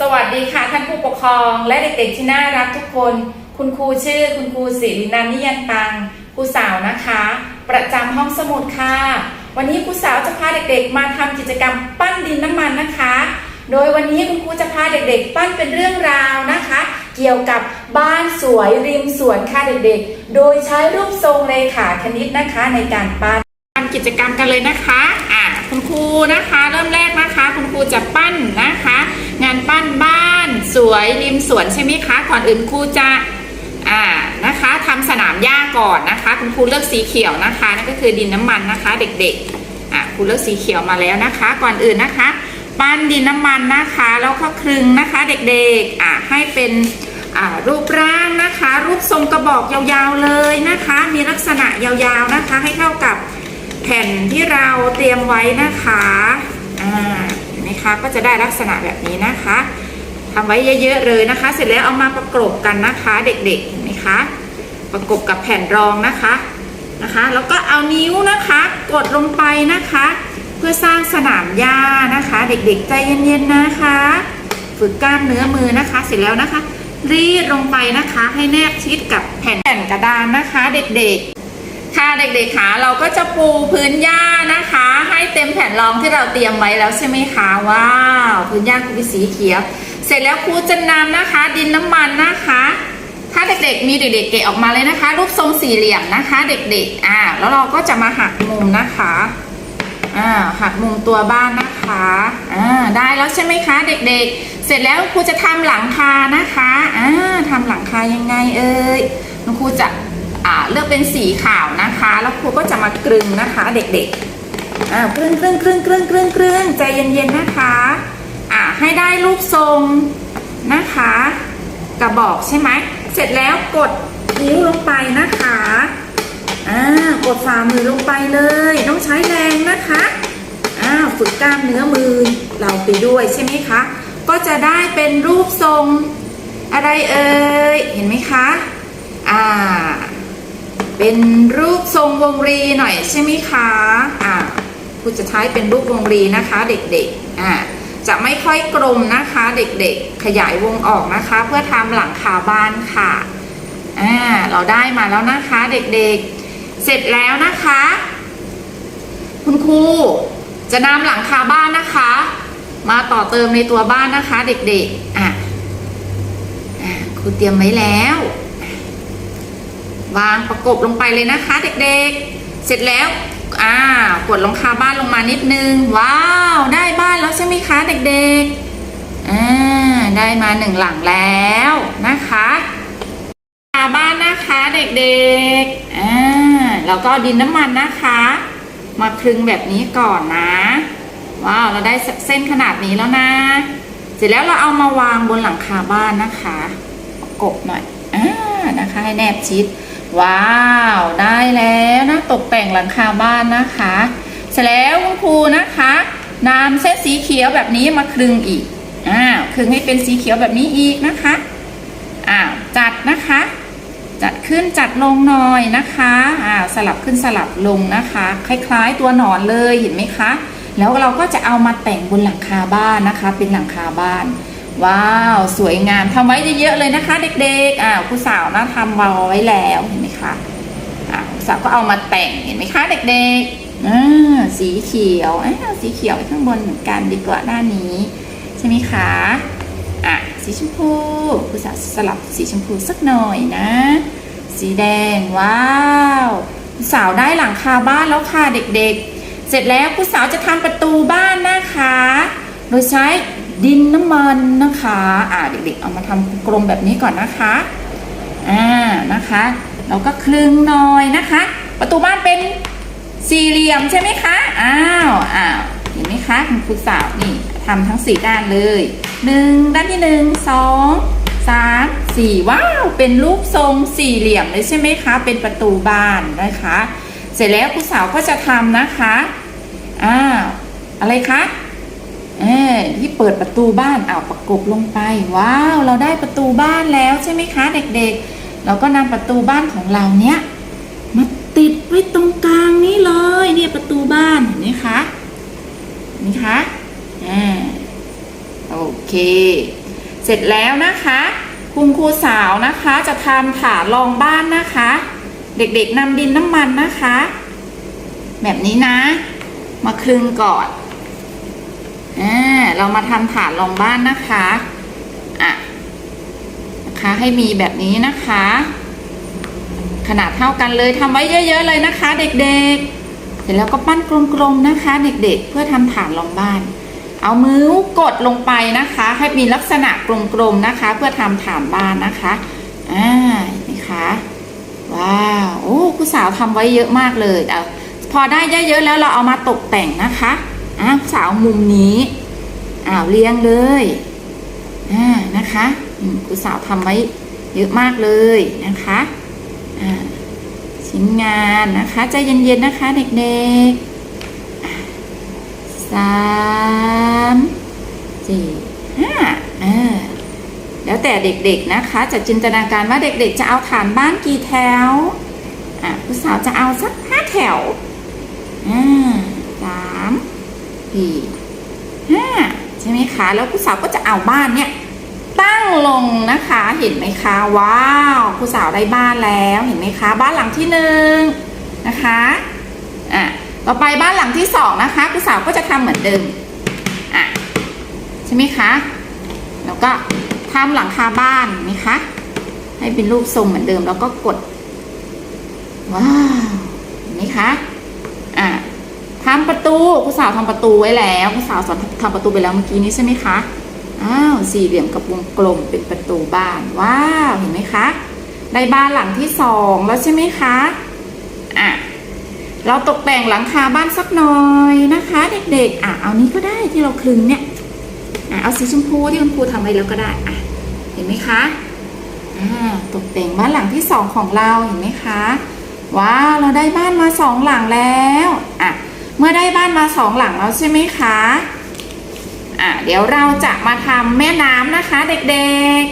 สวัสดีค่ะท่านผู้ปกครองและเด็กๆที่น่ารักทุกคน คุณครูชื่อคุณครูศิรินันนิยันตังครูสาวนะคะ ประจำห้องสมุดค่ะ วันนี้ครูสาวจะพาเด็กๆ มาทำกิจกรรมปั้นดินน้ำมันนะคะ โดยวันนี้คุณครูจะพาเด็กๆ ปั้นเป็นเรื่องราวนะคะ เกี่ยวกับบ้านสวยริมสวนค่ะเด็กๆ โดยใช้รูปทรงเลขาคณิตนะคะในการปั้นทำกิจกรรมกันเลยนะคะอ่าคุณครูนะคะ เริ่มแรกนะคะ คุณครูจะปั้นนะคะ งานปั้นบ้านสวยริมสวนใช่ไหมคะก่อนอื่นครูจะอ่านะคะทำสนามหญ้าก่อนนะคะ คุณครูเลือกสีเขียวนะคะนั่นก็คือดินน้ำมันนะคะ เด็กๆอ่าครูเลือกสีเขียวมาแล้วนะคะ ก่อนอื่นนะคะ ปั้นดินน้ำมันนะคะแล้วก็คลึงนะคะเด็กๆอ่าให้เป็นอ่ารูปร่างนะคะ รูปทรงกระบอกยาวๆเลยนะคะ มีลักษณะยาวๆนะคะ ให้เท่ากับแผ่นที่เราเตรียมไว้นะคะอ่า ก็จะได้ลักษณะแบบนี้นะคะทำไว้เยอะๆเลยนะคะ เสร็จแล้วเอามาประกบกันนะคะเด็กๆเห็นไหมคะ ประกบกับแผ่นรองนะคะนะคะ แล้วก็เอานิ้วนะคะ กดลงไปนะคะ เพื่อสร้างสนามหญ้านะคะ เด็กๆ ใจเย็นๆนะคะ ฝึกกล้ามเนื้อมือนะคะ เสร็จแล้วนะคะ รีดลงไปนะคะ ให้แนบชิดกับแผ่นแผ่นกระดานนะคะ เด็กๆ ค่ะเด็กๆคะเราก็จะปูพื้นหญ้านะคะ ให้เต็มแผ่นรองที่เราเตรียมไว้แล้วใช่ไหมคะว้าวพื้นหญ้าคือสีเขียวเสร็จแล้วครูจะนำนะคะ ดินน้ำมันนะคะ ถ้าเด็กๆมีเด็กๆเกะออกมาเลยนะคะ รูปทรงสี่เหลี่ยมนะคะ เด็กๆอ่าแล้วเราก็จะมาหักมุมนะคะอ่าหักมุมตัวบ้านนะคะอ่าได้แล้วใช่ไหมคะเด็กๆ เสร็จแล้วครูจะทำหลังคานะคะอ่าทำหลังคายังไงเอ่ยคุณครูจะ เลือกเป็นสีขาวนะคะ แล้วครูก็จะมากรึงนะคะ เด็กๆอ่ากรึงกรึงกรึงกรึงกรึงกรึงใจเย็นๆนะคะอ่าให้ได้รูปทรงนะคะ กระบอกใช่ไหมเสร็จแล้วกดนิ้วลงไปนะคะอ่ากดฝ่ามือลงไปเลยต้องใช้แรงนะคะอ่าฝึกกล้ามเนื้อมือเราไปด้วยใช่ไหมคะ ก็จะได้เป็นรูปทรงอะไรเอ่ยเห็นไหมคะ อ่า เป็นรูปทรงวงรีหน่อยใช่ไหมคะอ่าครูจะใช้เป็นรูปวงรีนะคะเด็กๆอ่าจะไม่ค่อยกลมนะคะเด็กๆ ขยายวงออกนะคะ เพื่อทำหลังคาบ้านค่ะอ่าเราได้มาแล้วนะคะเด็กๆ เสร็จแล้วนะคะ คุณครูจะนำหลังคาบ้านนะคะ มาต่อเติมในตัวบ้านนะคะ เด็กๆอะอ่าครูเตรียมไว้แล้ว วางประกบลงไปเลยนะคะ เด็กๆ เสร็จแล้วอ่ากดหลังคาบ้านลงมานิดนึง ว้าว ได้บ้านแล้วใช่ไหมคะเด็กๆอ่าได้มาหนึ่งหลังแล้วนะคะหลังคาบ้านนะคะเด็กๆอ่าแล้วก็ดินน้ำมันนะคะ มาคลึงแบบนี้ก่อนนะ ว้าวเราได้เส้นขนาดนี้แล้วนะ เสร็จแล้วเราเอามาวางบนหลังคาบ้านนะคะ ประกบหน่อยอ่านะคะให้แนบชิด ว้าวได้แล้วนะตกแต่งหลังคาบ้านนะคะ เสร็จแล้วคุณครูนะคะนำเส้นสีเขียวแบบนี้มาคลึงอีกอ้าวคลึงให้เป็นสีเขียวแบบนี้อีกนะคะอ้าวจัดนะคะ จัดขึ้นจัดลงหน่อยนะคะอ่าสลับขึ้นสลับลงนะคะ คล้ายๆตัวหนอนเลยเห็นไหมคะ แล้วเราก็จะเอามาแต่งบนหลังคาบ้านนะคะ เป็นหลังคาบ้าน ว้าว สวยงามทำไว้เยอะๆเลยนะคะ เด็กๆ อ่าครูสาวนะทำไว้แล้วเห็นไหมคะอ่าครูสาวก็เอามาแต่งเห็นไหมคะเด็กๆอ่าสีเขียวอ่าสีเขียวข้างบนเหมือนกันดีกว่าด้านนี้ใช่ไหมคะอะสีชมพูครูสาวสลับสีชมพูสักหน่อยนะ สีแดงว้าวสาวได้หลังคาบ้านแล้วค่ะเด็กๆ เสร็จแล้วครูสาวจะทำประตูบ้านนะคะ โดยใช้ ดินน้ำมันนะคะ อ่าเด็กๆเอามาทำกลมแบบนี้ก่อนนะคะ อ่านะคะเราก็คลึงหน่อยนะคะ ประตูบ้านเป็นสี่เหลี่ยมใช่ไหมคะอ้าวอ้าวเห็นไหมคะคุณครูสาวนี่ทำทั้งสี่ด้านเลยหนึ่งด้านที่หนึ่งสองสามสี่ว้าวเป็นรูปทรงสี่เหลี่ยมเลยใช่ไหมคะ เป็นประตูบ้านนะคะ เสร็จแล้วครูสาวก็จะทำนะคะอ้าวอะไรคะ ที่เปิดประตูบ้านเอาประกบลงไป ว้าว เราได้ประตูบ้านแล้วใช่ไหมคะเด็กๆ เราก็นำประตูบ้านของเราเนี้ยมาติดไว้ตรงกลางนี้เลยเนี่ยประตูบ้านเห็นไหมคะเห็นไหมคะอ่าโอเค เสร็จแล้วนะคะคุณครูสาวนะคะจะทำฐานรองบ้านนะคะ เด็กๆนำดินน้ำมันนะคะ แบบนี้นะ มาคลึงก่อน อ่าเรามาทำฐานรองบ้านนะคะอะนะคะให้มีแบบนี้นะคะ ขนาดเท่ากันเลยทำไว้เยอะ ๆ เลยนะคะ เด็กๆ เสร็จแล้วก็ปั้นกลมๆนะคะ เด็กๆ เพื่อทำฐานรองบ้าน เอามือกดลงไปนะคะ ให้มีลักษณะกลมๆนะคะ เพื่อทำฐานบ้านนะคะอ่านี่คะว้าวโอ้คุณสาวทำไว้เยอะมากเลยเอาพอได้เยอะๆแล้วเราเอามาตกแต่งนะคะ อ่าสาวมุมนี้อ้าวเรียงเลยอ่านะคะคุณสาวทำไว้เยอะมากเลยนะคะอ่าชิ้นงานนะคะใจเย็นๆนะคะเด็กๆสามสี่ห้าอ่าแล้วแต่เด็กๆนะคะ จะจินตนาการว่าเด็กๆ จะเอาฐานบ้านกี่แถวอะคุณสาวจะเอาสักห้าแถวอ่าสาม สี่ห้าใช่ไหมคะ แล้วคุณสาวก็จะเอาบ้านเนี่ยตั้งลงนะคะเห็นไหมคะว้าวครูสาวได้บ้านแล้วเห็นไหมคะ บ้านหลังที่หนึ่งนะคะอะต่อไปบ้านหลังที่สองนะคะครูสาวก็จะทำเหมือนเดิมอะใช่ไหมคะแล้วก็ทำหลังคาบ้านนไหมคะให้เป็นรูปทรงเหมือนเดิมแล้วก็กดว้าวเห็นไหมคะอะ ทำประตูครูสาวทำประตูไว้แล้วครูสาวสอนทำประตูไปแล้วเมื่อกี้นี้ใช่ไหมคะอ้าวสี่เหลี่ยมกับวงกลมเป็นประตูบ้านว้าวเห็นไหมคะได้บ้านหลังที่สองแล้วใช่ไหมคะอะเราตกแต่งหลังคาบ้านสักหน่อยนะคะ เด็กๆอะเอานี้ก็ได้ที่เราคลึงเนี่ยอะเอาสีชมพูที่คุณครูทำไว้แล้วก็ได้อะเห็นไหมคะอ่าตกแต่งบ้านหลังที่สองของเราเห็นไหมคะว้าวเราได้บ้านมาสองหลังแล้วอะ เมื่อได้บ้านมาสองหลังแล้วใช่ไหมคะอะเดี๋ยวเราจะมาทำแม่น้ำนะคะ เด็ก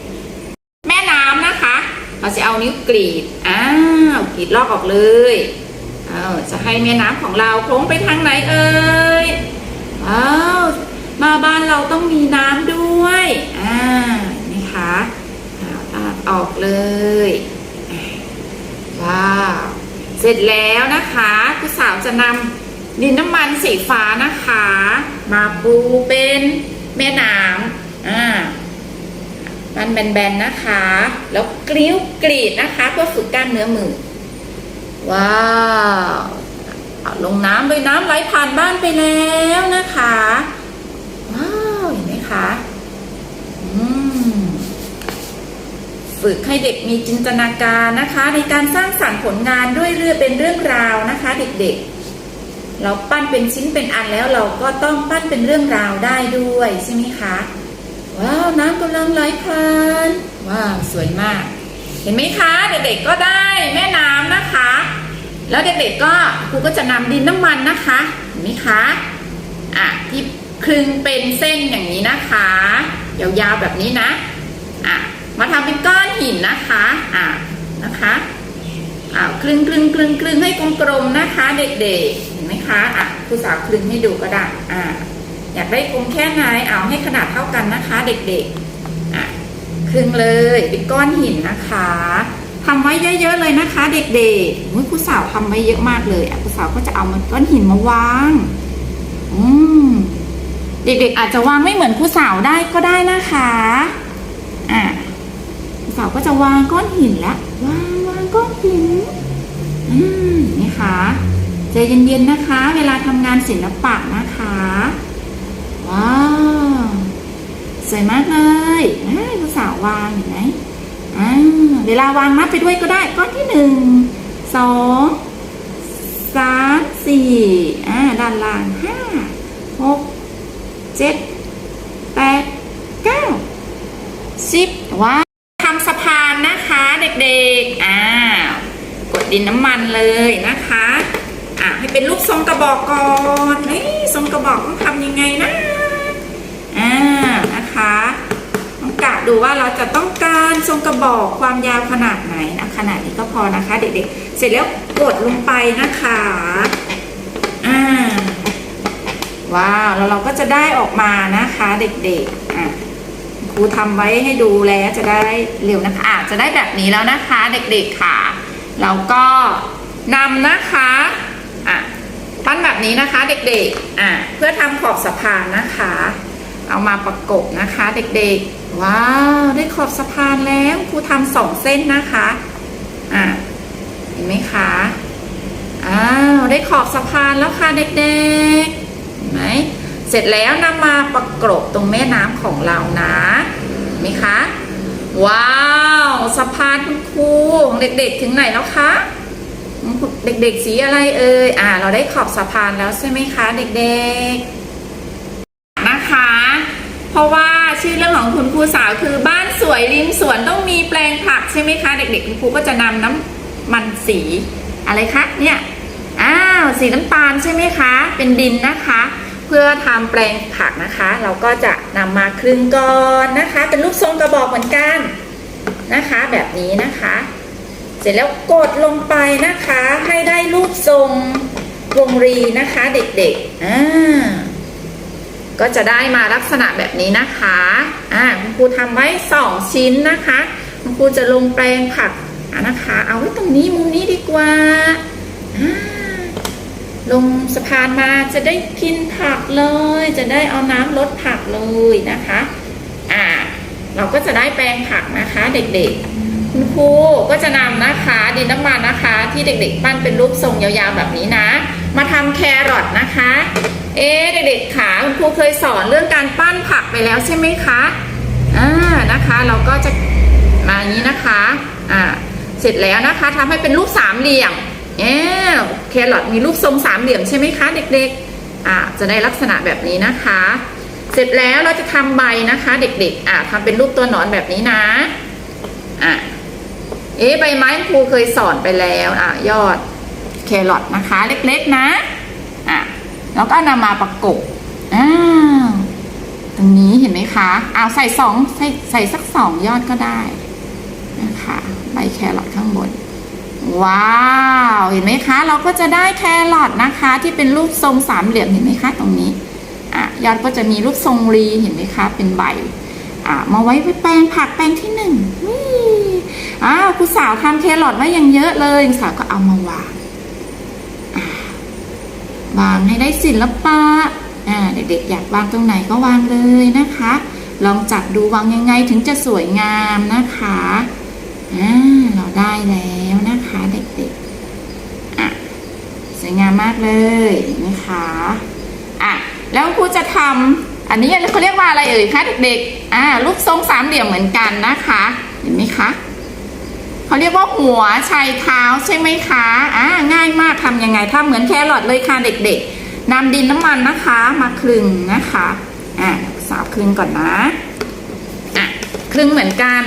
ๆ แม่น้ำนะคะ เราจะเอานิ้วกรีดอ้าวกรีดลอกออกเลยเออจะให้แม่น้ำของเราโค้งไปทางไหนเอ่ยว้าวมาบ้านเราต้องมีน้ำด้วยอ่านี่คะอ่าตัดออกเลยว้าว เสร็จแล้วนะคะคุณสาวจะนำดินน้ำมันสีฟ้านะคะ มาปูเป็นแม่น้ำอ่ามันแบนๆนะคะ แล้วกริ้วกรีดนะคะเพื่อฝึกกล้ามเนื้อมือ ว้าวเอาลงน้ำเลยน้ำไหลผ่านบ้านไปแล้วนะคะ ว้าวเห็นไหมคะอืม ฝึกให้เด็กมีจินตนาการนะคะ ในการสร้างสรรค์ผลงานด้วยเรื่องเป็นเรื่องราวนะคะ เด็กๆ เราปั้นเป็นชิ้นเป็นอันแล้วเราก็ต้องปั้นเป็นเรื่องราวได้ด้วยใช่ไหมคะว้าวน้ำกำลังไหลผ่านว้าวสวยมาก เห็นไหมคะเด็กๆก็ได้แม่น้ำนะคะ แล้วเด็กๆก็ครูก็จะนำดินน้ำมันนะคะเห็นไหมคะอะที่คลึงเป็นเส้นอย่างนี้นะคะยาวๆแบบนี้นะอะ มาทำเป็นก้อนหินนะคะ อะนะคะอ่าคลึงคลึงคลึงคลึงให้กลมๆนะคะ เด็กๆ เห็นไหมคะ อะครูสาวคลึงให้ดูก็ได้ อ่าอยากได้กลมแค่ไหนเอาให้ขนาดเท่ากันนะคะ เด็กๆ อะคลึงเลยเป็นก้อนหินนะคะทำไว้เยอะๆเลยนะคะ เด็กๆอุ๊ยครูสาวทำไว้เยอะมากเลยอะครูสาวก็จะเอามันก้อนหินมาวาง อืมเด็กๆอาจจะวางไม่เหมือนครูสาวได้ก็ได้นะคะ อะ สาวก็จะวางก้อนหินและวางวางก้อนหินอืมนี่ค่ะใจเย็นๆนะคะ เวลาทำงานศิลปะนะคะ ว้าวสวยมากเลยผู้สาววางเห็นไหมอ่าเวลาวางนับไปด้วยก็ได้ก้อนที่หนึ่งสองสามสี่อ่าด้านล่างห้าหกเจ็ดแปดเก้าสิบว้าว ทำสะพานนะคะเด็กๆ อ่าก ดินน้ำมันเลยนะคะอะให้เป็นรูปทรงกระบอกก่อนเฮ้ยทรงกระบอกต้องทำยังไงนะอ่านะคะต้องกะดูว่าเราจะต้องการทรงกระบอกความยาวขนาดไหนนะขนาดนี้ก็พอนะคะ เด็กๆเสร็จแล้วกดลงไปนะคะอ่าว้าวแล้วเราก็จะได้ออกมานะคะเด็กๆอะครูทำไว้ให้ดูแล้วจะได้เร็วนะคะอาจจะได้แบบนี้แล้วนะคะ เด็กๆค่ะ แล้วก็นำนะคะอะปั้นแบบนี้นะคะเด็กๆอะเพื่อทำขอบสะพานนะคะ เอามาประกบนะคะเด็กๆ ว้าวได้ขอบสะพานแล้วครูทำสองเส้นนะคะอะเห็นไหมคะอ้าวได้ขอบสะพานแล้วค่ะเด็กๆเห็นไหมเสร็จแล้วนำมาประกบตรงแม่น้ำของเรานะเห็นไหมคะ ว้าวสะพานคุณครูของเด็กๆ ถึงไหนแล้วคะ เด็กๆสีอะไรเอ่ยอ่า เราได้ขอบสะพานแล้วใช่ไหมคะ เด็กๆนะคะ เพราะว่าชื่อเรื่องของคุณครูสาวคือบ้านสวยริมสวนต้องมีแปลงผักใช่ไหมคะ เด็กๆคุณครูก็จะนำน้ำมันสีอะไรคะเนี่ยอ้าวสีน้ำตาลใช่ไหมคะ เป็นดินนะคะ เพื่อทำแปลงผักนะคะ เราก็จะนำมาคลึงก่อนนะคะ เป็นรูปทรงกระบอกเหมือนกันนะคะ แบบนี้นะคะ เสร็จแล้วกดลงไปนะคะ ให้ได้รูปทรงวงรีนะคะเด็กๆอ่าก็จะได้มาลักษณะแบบนี้นะคะอ่าคุณครูทำไว้สองชิ้นนะคะคุณครูจะลงแปลงผักนะคะ เอาไว้ตรงนี้มุมนี้ดีกว่าอ่า ลงสะพานมาจะได้กินผักเลย จะได้เอาน้ำลดผักเลยนะคะอ่าเราก็จะได้แปลงผักนะคะเด็กๆ คุณครูก็จะนำนะคะดินน้ำมันนะคะ ที่เด็กๆ ปั้นเป็นรูปทรงยาวๆแบบนี้นะ มาทำแครอทนะคะ เอ๊เด็กๆขาคุณครูเคยสอนเรื่องการปั้นผักไปแล้วใช่ไหมคะอ่านะคะเราก็จะมาอย่างนี้นะคะอ่าเสร็จแล้วนะคะทำให้เป็นรูปสามเหลี่ยม เอ๊ะแครอทมีรูปทรงสามเหลี่ยมใช่ไหมคะเด็กๆอ่าจะได้ลักษณะแบบนี้นะคะ เสร็จแล้วเราจะทำใบนะคะ เด็กๆอ่าทำเป็นรูปตัวหนอนแบบนี้นะอะเอ๊ใบไม้ครูเคยสอนไปแล้วอะยอดแครอทนะคะ เล็กๆนะอะแล้วก็นำมาประกบอ้าวตรงนี้เห็นไหมคะอ้าวใส่สองใส่ใส่สักสองยอดก็ได้นะคะใบแครอทข้างบน ว้าว เห็นไหมคะ เราก็จะได้แครอทนะคะ ที่เป็นรูปทรงสามเหลี่ยมเห็นไหมคะตรงนี้อะยอดก็จะมีรูปทรงรีเห็นไหมคะ เป็นใบอะมาไว้แปลงผักแปลงที่หนึ่งนี่อ้าวครูสาวทำแครอทไว้อย่างเยอะเลยครูสาวก็เอามาวางอ่าวางให้ได้ศิลปะอ่าเด็กๆอยากวางตรงไหนก็วางเลยนะคะ ลองจัดดูวางยังไงถึงจะสวยงามนะคะอ่าเราได้แล้วนะคะ วยงามมากเลยเห็นไหมคะอะแล้วครูจะทำอันนี้เขาเรียกว่าอะไรเอ่ยคะเด็กๆอ่ารูปทรงสามเหลี่ยมเหมือนกันนะคะ เห็นไหมคะเขาเรียกว่าหัวชายเท้าใช่ไหมคะอ่าง่ายมากทำยังไงทำเหมือนแครอทเลยค่ะเด็กๆนำดินน้ำมันนะคะมาคลึงนะคะอ่าสาวคลึงก่อนนะอะคลึงเหมือนกัน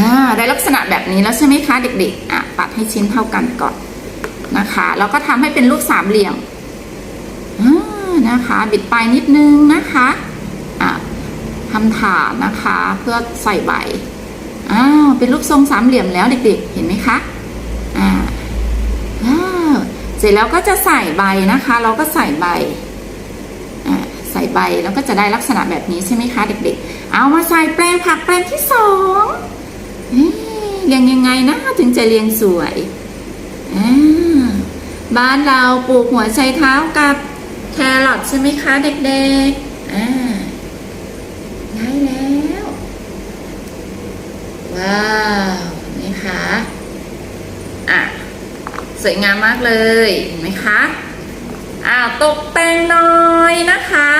อ่าได้ลักษณะแบบนี้แล้วใช่ไหมคะเด็กๆ อะตัดให้ชิ้นเท่ากันก่อน นะคะ แล้วก็ทำให้เป็นรูปสามเหลี่ยมนะคะ บิดปลายนิดนึงนะคะะทำฐานนะคะ เพื่อใส่ใบอ้าวเป็นรูปทรงสามเหลี่ยมแล้วเด็กๆ เห็นไหมคะอ่าว้าวเสร็จแล้วก็จะใส่ใบนะคะ เราก็ใส่ใบอ่าใส่ใบแล้วก็จะได้ลักษณะแบบนี้ใช่ไหมคะเด็กๆ เอามาใส่แปลงผักแปลงที่สองเรียงยังไงนะถึงจะเรียงสวยอ่า บ้านเราปลูกหัวไชเท้ากับแครอทใช่ไหมคะเด็กๆ อ่า ได้แล้ว ว้าวนี่คะ อะ สวยงามมากเลยเห็นไหมคะอ่าตกแต่งหน่อยนะคะ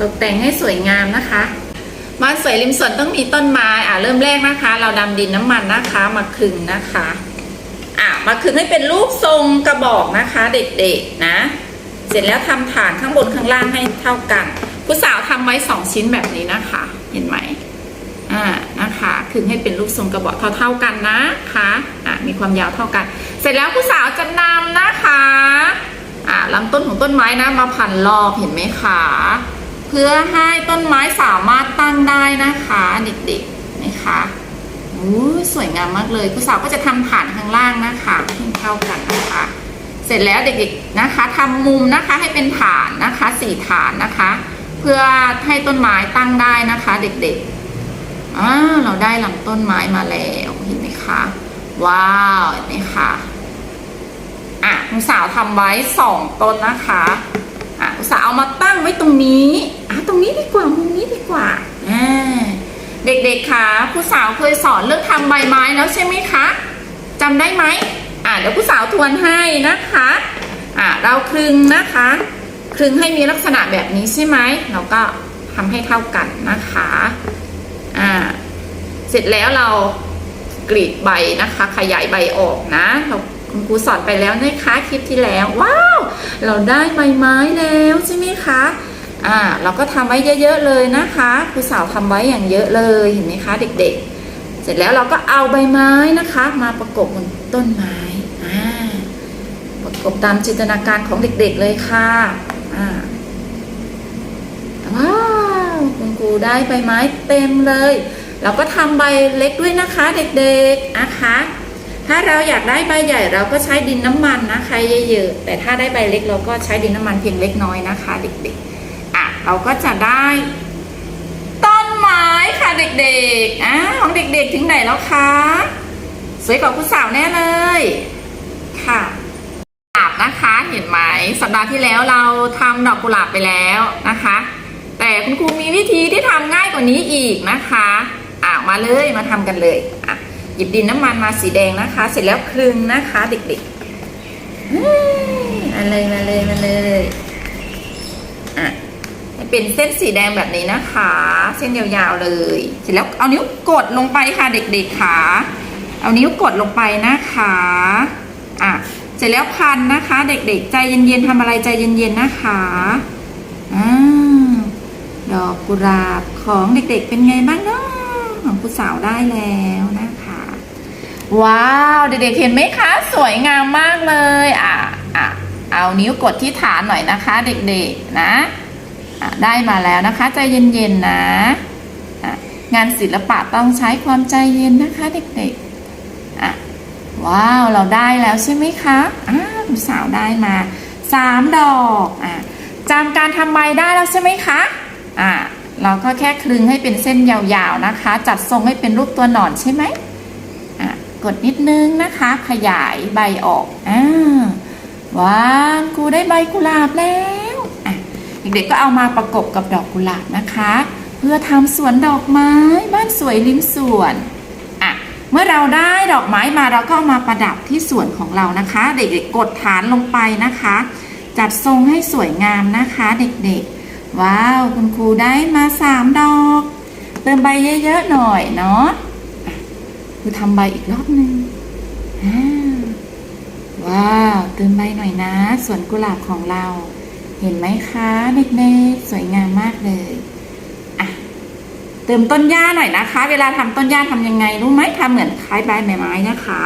ตกแต่งให้สวยงามนะคะบ้านสวยริมสวนต้องมีต้นไม้ อ่าเริ่มแรกนะคะ เราดำดินน้ำมันนะคะ มาคึงนะคะ มาคลึงให้เป็นรูปทรงกระบอกนะคะเด็กๆนะ เสร็จแล้วทำฐานข้างบนข้างล่างให้เท่ากันผู้สาวทำไว้สองชิ้นแบบนี้นะคะ เห็นไหมอ่านะคะคึงให้เป็นรูปทรงกระบอกเท่าๆกันนะคะอ่ามีความยาวเท่ากัน เสร็จแล้วผู้สาวจะนำนะคะอ่าลำต้นของต้นไม้นะมาพันรอบเห็นไหมคะเพื่อให้ต้นไม้สามารถตั้งได้นะคะเด็กๆนะคะ สวยงามมากเลยผู้สาวก็จะทำฐานข้างล่างนะคะให้เท่ากันนะคะ เสร็จแล้วเด็กๆนะคะทำมุมนะคะให้เป็นฐานนะคะสี่ฐานนะคะ เพื่อให้ต้นไม้ตั้งได้นะคะ เด็กๆอ่าเราได้ลำต้นไม้มาแล้วเห็นไหมคะว้าวเห็นไหมคะอะคุณสาวทำไว้สองต้นนะคะอะคุณสาวเอามาตั้งไว้ตรงนี้อะตรงนี้ดีกว่ามุมนี้ดีกว่าอ่า เด็กๆคะคุณสาวเคยสอนเรื่องทำใบไม้แล้วใช่ไหมคะจำได้ไหมอะเดี๋ยวคุณสาวทวนให้นะคะอะเราคลึงนะคะ คลึงให้มีลักษณะแบบนี้ใช่ไหมเราก็ทำให้เท่ากันนะคะอ่าเสร็จแล้วเรากรีดใบนะคะ ขยายใบออกนะเราคุณครูสอนไปแล้วนะคะคลิปที่แล้วว้าว เราได้ใบไม้แล้วใช่ไหมคะ อ่าเราก็ทำไว้เยอะ ๆ เลยนะคะครูสาวทำไว้อย่างเยอะเลยเห็นไหมคะเด็ก ๆ เสร็จแล้วเราก็เอาใบไม้นะคะ มาประกบบนต้นไม้อ่าประกบตามจินตนาการของเด็ก ๆเลยค่ะอ่าว้าวคุณครูได้ใบไม้เต็มเลย เราก็ทำใบเล็กด้วยนะคะ เด็กๆนะคะถ้าเราอยากได้ใบใหญ่เราก็ใช้ดินน้ำมันนะคะเยอะๆแต่ถ้าได้ใบเล็กเราก็ใช้ดินน้ำมันเพียงเล็กน้อยนะคะ เด็กๆ เราก็จะได้ ต้นไม้ค่ะเด็กๆอะของเด็กๆถึงไหนแล้วคะสวยกว่าคุณสาวแน่เลย ค่ะกุหลาบนะคะเห็นไหมสัปดาห์ที่แล้วเราทำดอกกุหลาบไปแล้วนะคะ แต่คุณครูมีวิธีที่ทำง่ายกว่านี้อีกนะคะอะมาเลยมาทำกันเลยอะหยิบดินน้ำมันมาสีแดงนะคะ เสร็จแล้วคลึงนะคะ เด็กๆอืมมาเลยมาเลยมาเลย เป็นเส้นสีแดงแบบนี้นะคะ เส้นยาวๆเลย เสร็จแล้วเอานิ้วกดลงไปค่ะเด็กๆค่ะ เอานิ้วกดลงไปนะคะอะเสร็จแล้วพันนะคะ เด็กๆ ใจเย็นๆทำอะไรใจเย็นๆนะคะอ่าดอกกุหลาบของเด็กๆเป็นไงบ้างเนาะของคุณสาวได้แล้วนะคะ ว้าวเด็กๆเห็นไหมคะ สวยงามมากเลยอะอะเอานิ้วกดที่ฐานหน่อยนะคะ เด็กๆนะอะ ได้มาแล้วนะคะใจเย็นๆนะะงานศิลปะต้องใช้ความใจเย็นนะคะเด็กๆอะว้าวเราได้แล้วใช่ไหมคะอ่าคุณสาวได้มาสามดอกอะจำการทำใบได้แล้วใช่ไหมคะอ่าเราก็แค่คลึงให้เป็นเส้นยาวๆนะคะ จัดทรงให้เป็นรูปตัวหนอนใช่ไหมอ่ากดนิดนึงนะคะ ขยายใบออกอ่าว้าวครูได้ใบกุหลาบแล้ว เด็กๆก็เอามาประกบกับดอกกุหลาบนะคะ เพื่อทำสวนดอกไม้บ้านสวยริมสวนอะเมื่อเราได้ดอกไม้มาเราก็ามาประดับที่สวนของเรานะคะ เด็กๆกดฐานลงไปนะคะ จัดทรงให้สวยงามนะคะเด็กๆ ว้าวคุณครูได้มาสามดอก เติมใบเยอะๆหน่อยเนาะครูทำใบอีกรอบหนึ่งว้าว เติมใบหน่อยนะ สวนกุหลาบของเรา เห็นไหมคะเด็กๆสวยงามมากเลยอะเติมต้นหญ้าหน่อยนะคะ เวลาทำต้นหญ้าทำยังไงรู้ไหมทำเหมือนคล้ายใบไม้นะคะ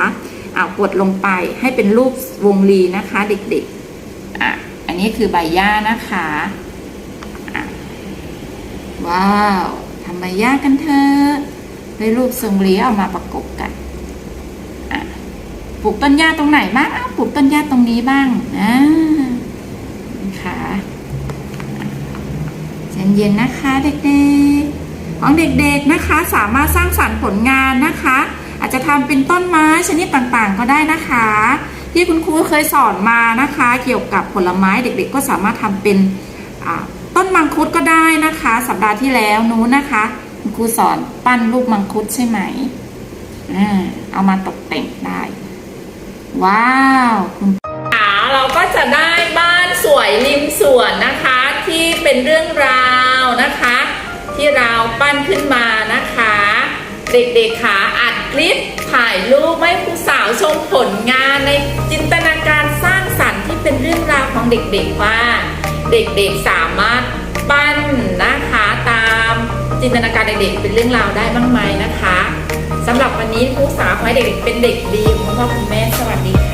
เอากดลงไปให้เป็นรูปวงรีนะคะ เด็กๆอะอันนี้คือใบหญ้านะคะอะว้าวทำใบหญ้ากันเถอะได้รูปทรงเลี้ยวเอามาประกบกันอะปลูกต้นหญ้าตรงไหนบ้างปลูกต้นหญ้าตรงนี้บ้างอ่านะคะใจ เย็นๆนะคะเด็กๆ ของเด็กๆนะคะสามารถสร้างสรรค์ผลงานนะคะ อาจจะทำเป็นต้นไม้ชนิดต่างๆ ก็ได้นะคะ ที่คุณครูเคยสอนมานะคะ เกี่ยวกับผลไม้เด็กๆ ก็สามารถทำเป็นต้นมังคุดก็ได้นะคะ สัปดาห์ที่แล้วนู้นนะคะ คุณครูสอนปั้นรูปมังคุดใช่ไหมอเอามาตกแต่งได้ ว้าวคุณขาเราก็จะได้บ้านสวยริมสวนนะคะ ที่เป็นเรื่องราวนะคะ ที่เราปั้นขึ้นมานะคะ เด็กๆขาอัดคลิปถ่ายรูปให้ครูสาวชมผลงานในจินตนาการสร้างสรรค์ที่เป็นเรื่องราวของเด็กๆว่า เด็กๆสามารถปั้นนะคะตามจินตนาการเด็กๆเป็นเรื่องราวได้บ้างไหมนะคะสำหรับวันนี้ครูสาวขอให้เด็กๆเป็นเด็กดีของคุณพ่อคุณแม่สวัสดีค่ะ